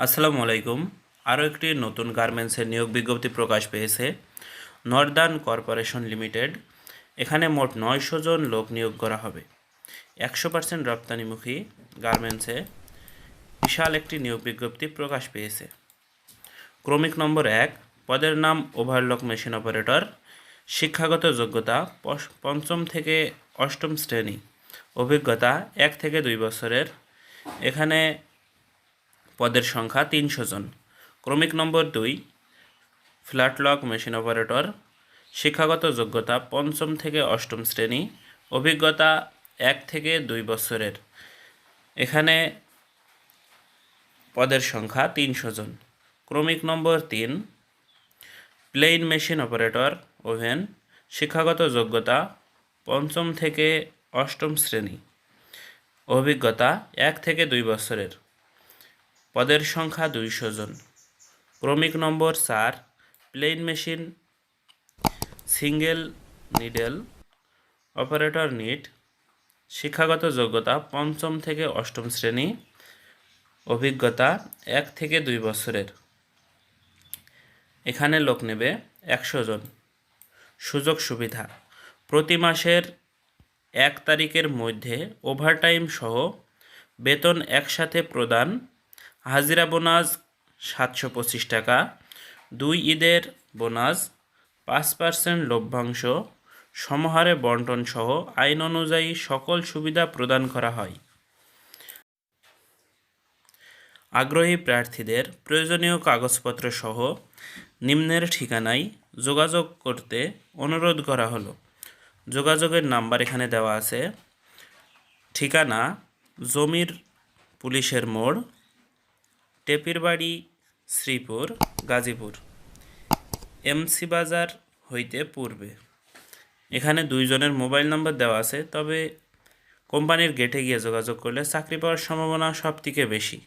আসসালামু আলাইকুম। আরও একটি নতুন গার্মেন্টসের নিয়োগ বিজ্ঞপ্তি প্রকাশ পেয়েছে নর্দার্ন কর্পোরেশন লিমিটেড। এখানে মোট নয়শো জন লোক নিয়োগ করা হবে। একশো পার্সেন্ট রপ্তানিমুখী গার্মেন্টসে বিশাল একটি নিয়োগ বিজ্ঞপ্তি প্রকাশ পেয়েছে। ক্রমিক নম্বর এক, পদের নাম ওভারলক মেশিন অপারেটর। শিক্ষাগত যোগ্যতা পঞ্চম থেকে অষ্টম শ্রেণি। অভিজ্ঞতা এক থেকে দুই বছরের। এখানে পদের সংখ্যা তিনশো জন। ক্রমিক নম্বর দুই, ফ্ল্যাট লক মেশিন অপারেটর, শিক্ষাগত যোগ্যতা পঞ্চম থেকে অষ্টম শ্রেণি, অভিজ্ঞতা এক থেকে দুই বছরের। এখানে পদের সংখ্যা তিনশো জন। ক্রমিক নম্বর তিন প্লেন মেশিন অপারেটর, ওভেন, শিক্ষাগত যোগ্যতা পঞ্চম থেকে অষ্টম শ্রেণি, অভিজ্ঞতা এক থেকে দুই বছরের। পদের সংখ্যা দুইশো জন। ক্রমিক নম্বর চার plain machine, single needle, operator knit, শিক্ষাগত যোগ্যতা পঞ্চম থেকে অষ্টম শ্রেণি, অভিজ্ঞতা এক থেকে দুই বছরের। এখানে লোক নেবে একশো জন। সুযোগ সুবিধা, প্রতি মাসের এক তারিখের মধ্যে ওভারটাইম সহ বেতন একসাথে প্রদান হাজিরা বোনাস সাতশো পঁচিশ টাকা, দুই ঈদের বোনাস পাঁচ পার্সেন্ট লভ্যাংশ, সমহারে বন্টন সহ আইন অনুযায়ী সকল সুবিধা প্রদান করা হয়। আগ্রহী প্রার্থীদের প্রয়োজনীয় কাগজপত্র সহ নিম্নের ঠিকানায় যোগাযোগ করতে অনুরোধ করা হলো। যোগাযোগের নাম্বার এখানে দেওয়া আছে। ঠিকানা জমির পুলিশের মোড় টেপির বাড়ি, শ্রীপুর, গাজীপুর। এমসি বাজার হইতে পূর্বে। এখানে দুইজনের মোবাইল নম্বর দেওয়া আছে, তবে কোম্পানির গেটে গিয়ে যোগাযোগ করলে চাকরি পাওয়ার সম্ভাবনা সব থেকে বেশি।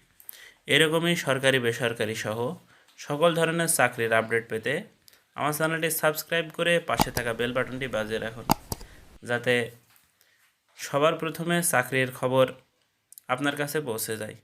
এরকমই সরকারি, বেসরকারি সহ সকল ধরনের চাকরির আপডেট পেতে আমার চ্যানেলটি সাবস্ক্রাইব করে পাশে থাকা বেল বাটনটি বাজিয়ে রাখুন, যাতে সবার প্রথমে চাকরির খবর আপনার কাছে পৌঁছে যায়।